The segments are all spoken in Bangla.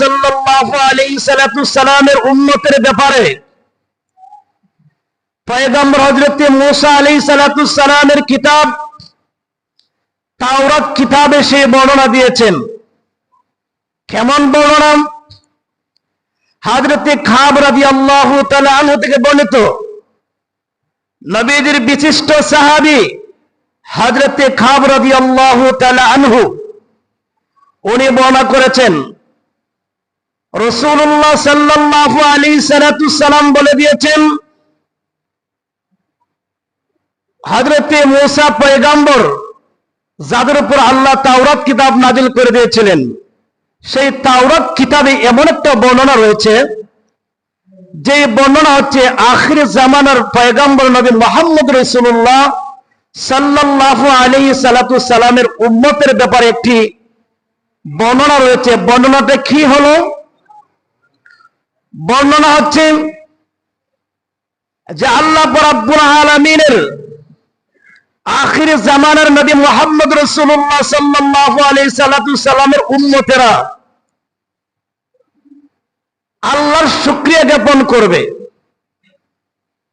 সাল্লাল্লাহু আলাইহি ব্যাপারে পয়গম্বর কিতাব, তাওরাত কিতাবে সে বর্ণনা দিয়েছেন। কেমন বর্ণনা? হাজরতে খাব তাআলা আনহু থেকে বর্ণিত। নবীজির বিশিষ্ট সাহাবী হজরতে খাব রাদিয়াল্লাহু তাআলা আনহু, উনি বর্ণনা করেছেন রসুল্লাহ সাল্লাল্লাহু আলাইহি সালাম বলে দিয়েছেন হজরতে মুসা পয়গাম্বর যাদের উপর আল্লাহ তাওরাত কিতাব নাজিল করে দিয়েছিলেন, সেই তাওরাত কিতাবে এমন একটা বর্ণনা রয়েছে, যে বর্ণনা হচ্ছে আখির জামানার পয়গাম্বর নবী মোহাম্মদ রসুল্লাহ সাল্লাল্লাহু আলাইহি সালাতু সালামের উম্মতের ব্যাপারে একটি বর্ণনা রয়েছে। বর্ণনাটা কি হলো? বর্ণনা হচ্ছে যে আল্লাহ রাব্বুল আলামিনের আখির জামানার নবী মোহাম্মদ রসুল্লাহ সাল্লাল্লাহু আলাইহি সাল্লাতু সাল্লামের উম্মতেরা আল্লাহর শুক্রিয়া জ্ঞাপন করবে।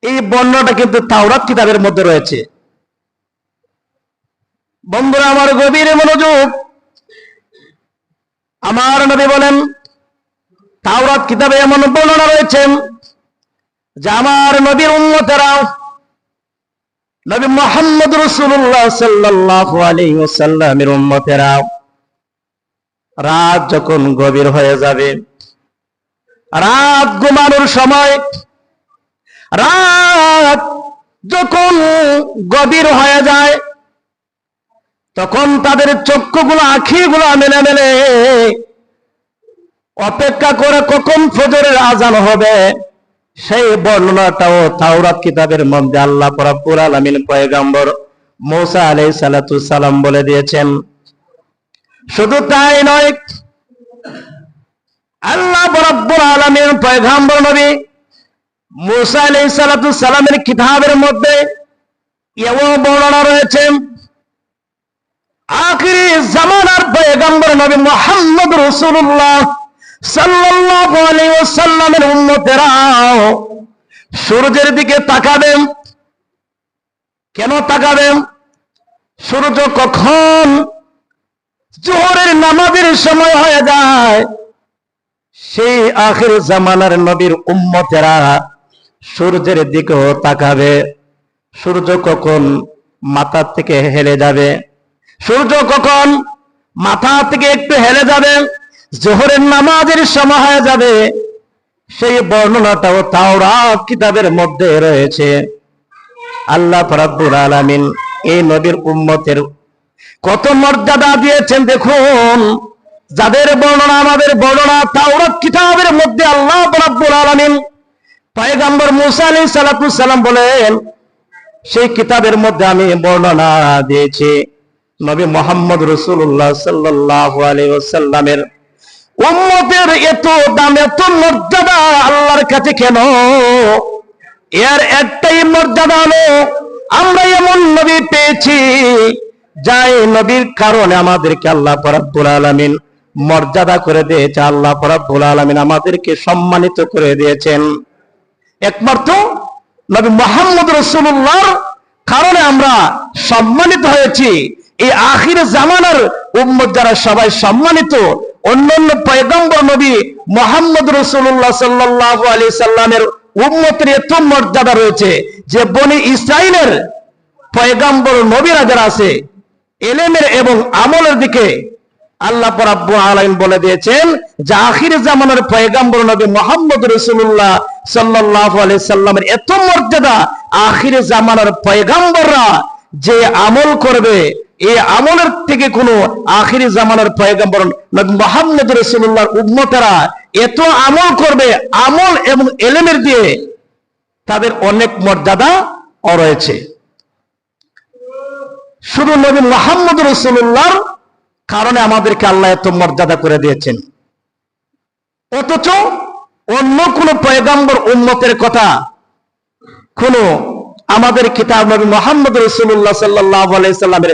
এই বর্ণনাটা কিন্তু তাওরাত কিতাবের মধ্যে রয়েছে। বন্ধুরা, আমার গভীর মনোযোগ, আমার নবী বলেন তাওরাত কিতাবে এমন বর্ণনা রয়েছে যে আমার নবীর উম্মতেরা নবী মোহাম্মদ রসুল্লাহ সাল্লাল্লাহু আলাইহি ওয়াসাল্লামের উম্মতেরা রাত যখন গভীর হয়ে যাবে, রাত ঘুমানোর সময়, রাত যখন গভীর হয়ে যায়, তখন তাদের চক্ষুগুলো, আখিগুলো মেলে মেলে অপেক্ষা করে কখন ফজরের আজান হবে? সেই বর্ণনাটাও তাওরাত কিতাবের মধ্যে আল্লাহ রাব্বুল আলামিন পয়গম্বর মূসা সালাতু সালাম বলে দিয়েছেন। শুধু তাই নয়, আল্লাহ রাব্বুল আলামিন পয়গাম্বর নবী মূসা সালাতু সালামের কিতাবের মধ্যে এমন বর্ণনা রয়েছে, আখিরি জামানার পয়গম্বর নবী মুহাম্মদ রাসূলুল্লাহ সাল্লাল্লাহু আলাইহি সূর্যের দিকে তাকাবেন। কেন তাকাবেন? সূর্য কখন জোহরের নামাজের সময় হয়ে যায়, সেই আখির জামানার নবীর উম্মতেরা সূর্যের দিকেও তাকাবে। সূর্য কখন মাথা থেকে হেলে যাবে? সূর্য কখন মাথা থেকে একটু হেলে যাবে? জোহরের নামাজের সময় হয়ে যাবে। সেই বর্ণনাটাও তাওরাত কিতাবের মধ্যে রয়েছে। আল্লাহ রাব্বুল আলামিন এই নবীর উম্মতের কত মর্যাদা দিয়েছেন দেখুন। যাদের বর্ণনা, আমাদের বর্ণনা তাওরাত কিতাবের মধ্যে আল্লাহ রাব্বুল আলামিন পয়গম্বর মুসা সালাতু সালাম বলেন, সেই কিতাবের মধ্যে আমি বর্ণনা দিয়েছি। নবী মোহাম্মদ রসুল্লাহ সাল্লাল্লাহু আলাইহি ওয়াসাল্লামের উম্মতের এত দাম, এত মর্যাদা আল্লাহর কাছে কেন? এর একটাই মর্যাদা হলো, আমরা এমন নবী পেয়েছি, যাই নবীর কারণে আমাদেরকে আল্লাহ রাব্বুল আলামিন মর্যাদা করে দিয়েছে, আল্লাহ রাব্বুল আলামিন আমাদেরকে সম্মানিত করে দিয়েছেন। একমাত্র নবী মোহাম্মদ রসুল্লাহর কারণে আমরা সম্মানিত হয়েছি। এই আখির জামানার উম্মত যারা সবাই সম্মানিত অন্যান্য পয়গম্বর নবী মোহাম্মদ রসুল্লাহ সাল্লাহ আলী সাল্লামের উম্মতের এত মর্যাদা রয়েছে যে বনি ইসরায়েলের পয়গম্বর নবীরা যারা আছে, এলেমের এবং আমলের দিকে আল্লাহ পরাব্বু আলাইন বলে দিয়েছেন যে আখির জামানের পয়গাম্বর নবী মোহাম্মদ রসুল্লাহ সাল্লাহ আলাই সাল্লামের এত মর্যাদা আখির জামানের পয়গাম্বররা যে আমল করবে এই আমলের থেকে কোনো আখির জামানার পয়গাম্বর মোহাম্মদ রসুল্লাহর এত আমল করবে, আমল এবং এলেমের দিয়ে তাদের অনেক মর্যাদা রয়েছে। শুধু মোহাম্মদ রসুল্লাহর কারণে আমাদেরকে আল্লাহ এত মর্যাদা করে দিয়েছেন। অথচ অন্য কোন পয়গাম্বর উন্মতের কথা কোন আমাদের কিতাব নবী মোহাম্মদ রসুল্লাহ সাল্লাহ সাল্লামের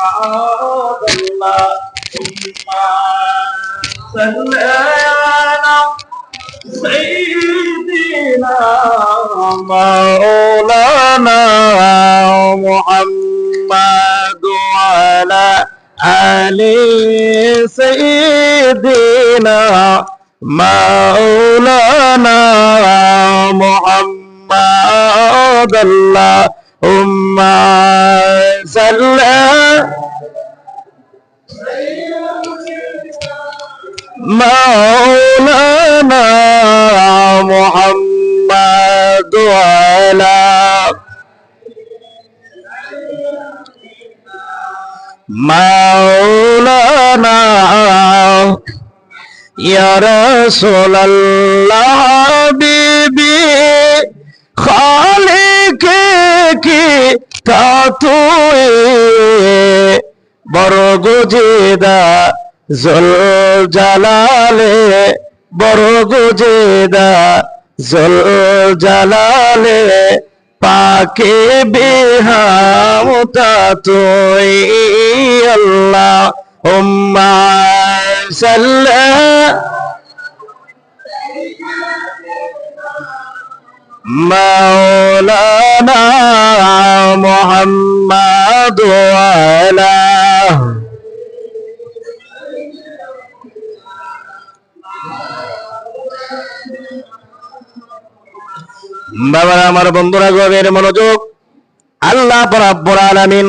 اللهم صل على سيدنا مولانا محمد وعلى آل سيدنا مولانا محمد اللهم صل مولانا محمد وعلى مولانا يا رسول الله حبيبي খালিক কি কাটুয়ে বড় গুজেদা জল জালালে বড় গুজেদা জল জালালে পাকে বেহামতা তুই আল্লাহ উম্মা সাল মাওলানা মোহাম্মদ বাবারা, আমার বন্ধুরা, গভীর মনোযোগ। আল্লাহ বরাবর আলামিন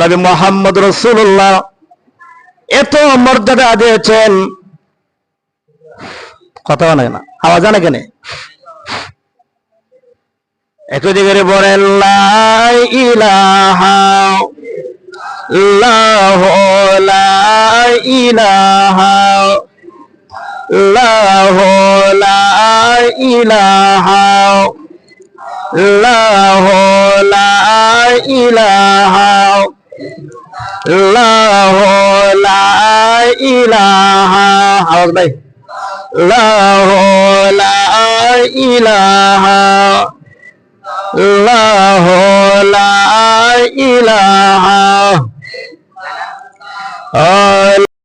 নবী মোহাম্মদ রসুল্লাহ এত মর্যাদা দিয়েছেন। কথা বলে না, আওয়াজ জানে কেন? একটু দিকে বলেন ইলাহা ইল্লাল্লাহ লা ইলাহা ইল্লাল্লাহ লা ইলাহা ইল্লাল্লাহ লা ইলাহা ইল্লাল্লাহ লা ইলাহা আওয়াজ ভাই ইল্লাল্লাহ লা ইলাহা ইলাহা